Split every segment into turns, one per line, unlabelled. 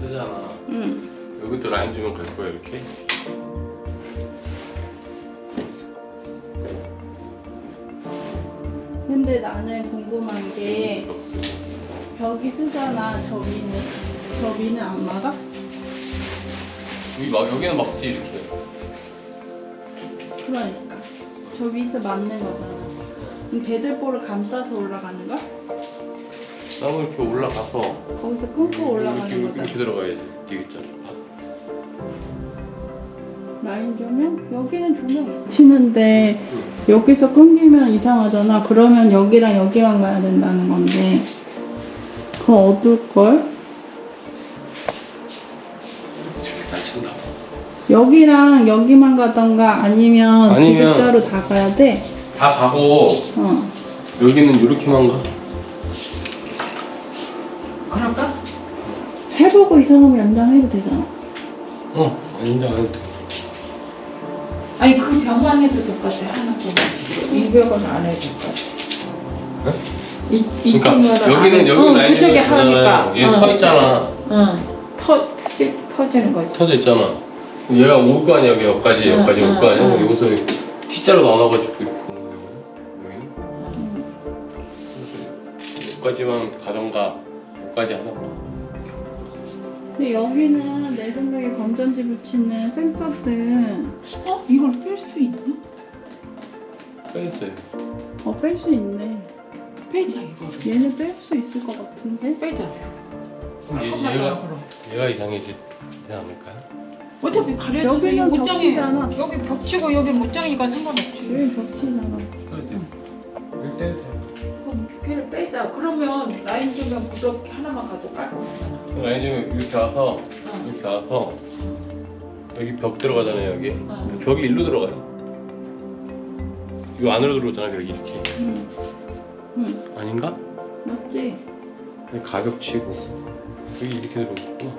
쓰잖아.
응.
여기도 라인 주면 갈 거야 이렇게.
근데 나는 궁금한 게. 벽이 쓰잖아. 저 위는 저 위는 안 막아?
여기 막 여기는 막지 이렇게.
그러니까 저 위도 맞는 거잖아. 그럼 대들보를 감싸서 올라가는 거야?
나무 이렇게 올라가서
거기서 끊고 올라가는
이렇게,
거잖아.
이렇게 들어가야지. 되겠잖아. 아,
라인 조명? 여기는 조명 있어. 치는데
응.
여기서 끊기면 이상하잖아. 그러면 여기랑 여기만 가야 된다는 건데. 그럼 어둘 걸?
이렇게 딱 친다.
여기랑 여기만 가던가 아니면
아니면-
두개짜로 다 가야 돼.
다 가고
어.
여기는 이렇게만 가.
그럴까?
해보고 이상하면 연장해도 되잖아.
어, 인정 안 해도 돼.
아니 그 병만 해도 될 것 같아 하나 보면 200원 안 해도 될 것 같아
네?
이, 이
그러니까 여기는. 여기
어,
라인이
그쪽에 하니까
얘서 있잖아.
응 터, 터지, 터지는 거지
서져 있잖아. 얘가 올 거 아니야 여기 여기까지
응,
여기까지 올거
응,
아니야?
응.
여기서 T자로 나눠가지고 이렇게 여기는
음.
여기까지만 가던가 여기까지 하던가.
근데 여기는 내 생각에 건전지 붙이는 센서등
어? 이걸 뺄 수 있나?
빼도 돼.
어, 뺄 수 있네.
빼자 이거
얘는 뺄 수 있을 것 같은데?
빼자
얘,
잠깐만,
얘가
그럼.
얘가 이상해지지 않을까요?
어차피 가려져서 이
여기는
옷장에
벽지잖아.
여기 벽치고 여기 옷장이니까 상관없지
여기 벽치잖아.
빼도 돼.
걔를 빼자 그러면 라인 조명 그렇게 하나만 가도 깔끔하잖아
그럼 라인 좀 이렇게 와서
응.
이렇게 와서 여기 벽 들어가잖아요 여기.
응.
벽이 일로 들어가요. 이 안으로 들어오잖아 벽이 이렇게.
응. 응.
아닌가?
맞지?
그냥 가벽 치고 여기 이렇게 들어오구나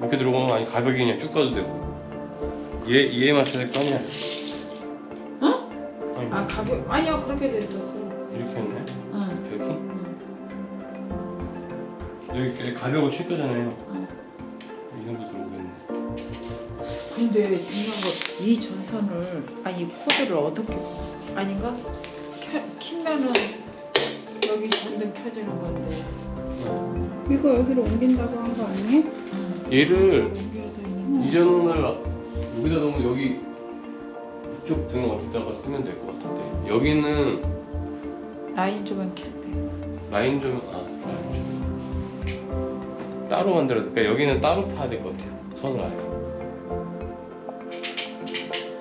이렇게 들어오면 아니 가벽이 그냥 쭉 가도 되고 얘 얘에 맞춰야 될 거 아니야
어?
아니
아 가격 아니야 그렇게 됐었어
이렇게 했네
응.
벽이
응.
여기 가벽을 칠 거잖아요
응.
이 정도 들어오겠네
근데 중요한 건 이 전선을 아니 이 코드를 어떻게 아닌가? 켜, 키면은 여기 전등 켜지는 건데
이거 여기로 옮긴다고 한 거 아니에요?
얘를
옮겨야 되는
이 전원을 여기다 놓으면 여기 이쪽 등 어디다가 쓰면 될 것 같은데 여기는
라인 조명 켤때
라인 좀 아, 라인 좀 따로 만들어야 돼. 그러니까 여기는 따로 파야 될 것 같아요. 선을 아예.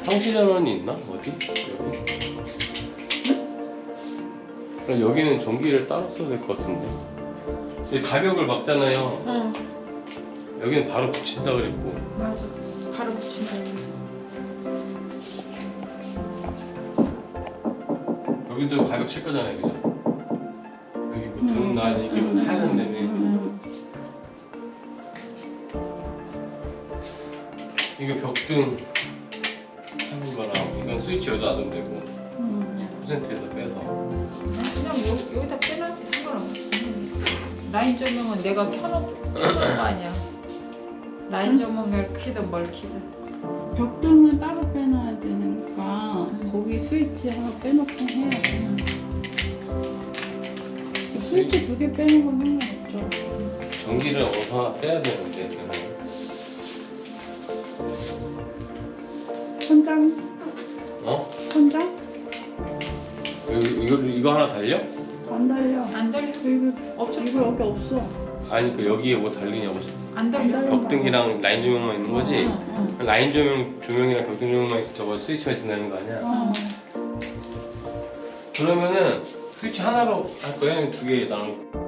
상시 전원이 있나? 어디? 여기? 그럼 여기는 전기를 따로 써야 될 것 같은데. 이 가벽을 막잖아요.
응
여기는 바로 붙인다 그랬고.
맞아 바로 붙인다
여기도 가벽 칠 거잖아요, 그죠? 여기 뭐
음,
등 나야 되니까 이거
음,
하얀 데는
응.
이거 벽등 하는 거랑 이건 스위치 여기다 놔두면 되고
응.
퍼센트에서 빼서
그냥 여, 여기다 빼놨지 상관없어 라인 조명은 내가 켜놓은 켜놓은 거 아니야 라인
응?
조명을 키든 뭘 키든
벽등은 따로 빼놔야 되니까
응.
거기 스위치 하나 빼놓고 해야 돼. 스위치 두 개 빼는 건 상관없죠.
전기를 어디서 하나 빼야 되는데 내가.
천장?
어?
천장?
여기 이거 이거 하나 달려?
안 달려.
안 달려
이거
없어
이거 여기 없어.
아니 그 여기에 뭐 달리냐고
안 달려.
벽등이랑 라인 조명만 있는 거지?
응, 응.
라인 조명 조명이랑 벽등 조명만 저거 스위치만 있다는 거 아니야?
어.
그러면은 스위치 하나로 할 거야? 아니면 두개 거야?